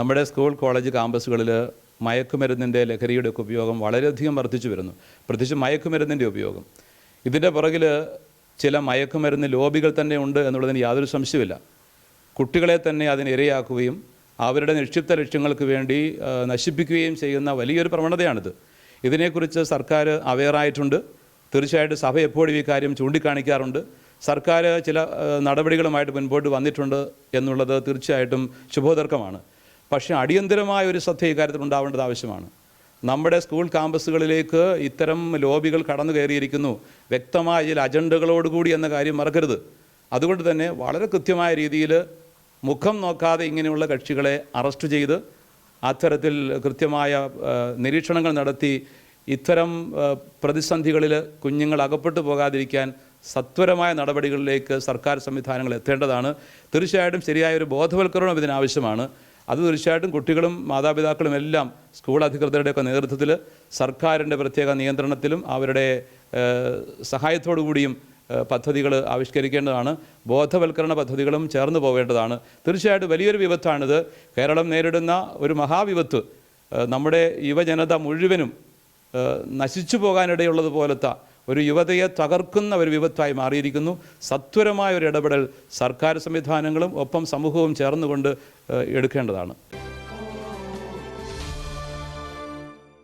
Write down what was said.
നമ്മുടെ school college ക്യാമ്പസുകളിൽ മയക്കുമരുന്നിന്റെ ലഹരിയുടെ ഒക്കെ ഉപയോഗം വളരെയധികം വർദ്ധിച്ചു വരുന്നു. പ്രത്യേകിച്ച് മയക്കുമരുന്നിന്റെ ഉപയോഗം. ഇതിന്റെ പുറകിൽ ചില മയക്കുമരുന്ന് ലോബികൾ തന്നെ ഉണ്ട് എന്നുള്ളതിന് യാതൊരു സംശയമില്ല കുട്ടികളെ തന്നെ അതിനിരയാക്കുകയും അവരുടെ നിക്ഷിപ്ത ലക്ഷ്യങ്ങൾക്ക് വേണ്ടി നശിപ്പിക്കുകയും ചെയ്യുന്ന വലിയൊരു പ്രവണതയാണിത്. ഇതിനെക്കുറിച്ച് സർക്കാർ അവെയറായിട്ടുണ്ട് തീർച്ചയായിട്ടും സഭ എപ്പോഴും ഈ കാര്യം ചൂണ്ടിക്കാണിക്കാറുണ്ട്. സർക്കാർ ചില നടപടികളുമായിട്ട് മുൻപോട്ട് വന്നിട്ടുണ്ട് എന്നുള്ളത് തീർച്ചയായിട്ടും ശുഭോദർക്കമാണ്. പക്ഷേ അടിയന്തരമായ ഒരു ശ്രദ്ധ ഇക്കാര്യത്തിൽ ഉണ്ടാവേണ്ടത് ആവശ്യമാണ്. നമ്മുടെ സ്കൂൾ ക്യാമ്പസുകളിലേക്ക് ഇത്തരം ലോബികൾ കടന്നു കയറിയിരിക്കുന്നു. വ്യക്തമായ ചില അജണ്ടകളോടുകൂടി എന്ന കാര്യം മറക്കരുത്. അതുകൊണ്ട് തന്നെ വളരെ കൃത്യമായ രീതിയിൽ മുഖം നോക്കാതെ ഇങ്ങനെയുള്ള കക്ഷികളെ അറസ്റ്റ് ചെയ്ത് അത്തരത്തിൽ കൃത്യമായ നിരീക്ഷണങ്ങൾ നടത്തി ഇത്തരം പ്രതിസന്ധികളിൽ കുഞ്ഞുങ്ങൾ അകപ്പെട്ടു പോകാതിരിക്കാൻ സത്വരമായ നടപടികളിലേക്ക് സർക്കാർ സംവിധാനങ്ങൾ എത്തേണ്ടതാണ്. തീർച്ചയായിട്ടും ശരിയായ ഒരു ബോധവൽക്കരണം ഇതിനാവശ്യമാണ് അത് തീർച്ചയായിട്ടും കുട്ടികളും മാതാപിതാക്കളും എല്ലാം സ്കൂൾ അധികൃതരുടെയൊക്കെ നേതൃത്വത്തിൽ സർക്കാരിന്റെ പ്രത്യേക നിയന്ത്രണത്തിലും അവരുടെ സഹായത്തോടു കൂടിയും പദ്ധതികൾ ആവിഷ്കരിക്കേണ്ടതാണ്. ബോധവൽക്കരണ പദ്ധതികളും ചേർന്ന് പോവേണ്ടതാണ് തീർച്ചയായിട്ടും വലിയൊരു വിപത്താണിത്. കേരളം നേരിടുന്ന ഒരു മഹാവിപത്ത് നമ്മുടെ യുവജനത മുഴുവനും നശിച്ചു പോകാനിടയുള്ളത് പോലത്തെ ഒരു യുവതയെ തകർക്കുന്ന ഒരു വിപത്തായി മാറിയിരിക്കുന്നു. സത്വരമായ ഒരു ഇടപെടൽ സർക്കാർ സംവിധാനങ്ങളും ഒപ്പം സമൂഹവും ചേർന്നുകൊണ്ട് എടുക്കേണ്ടതാണ്.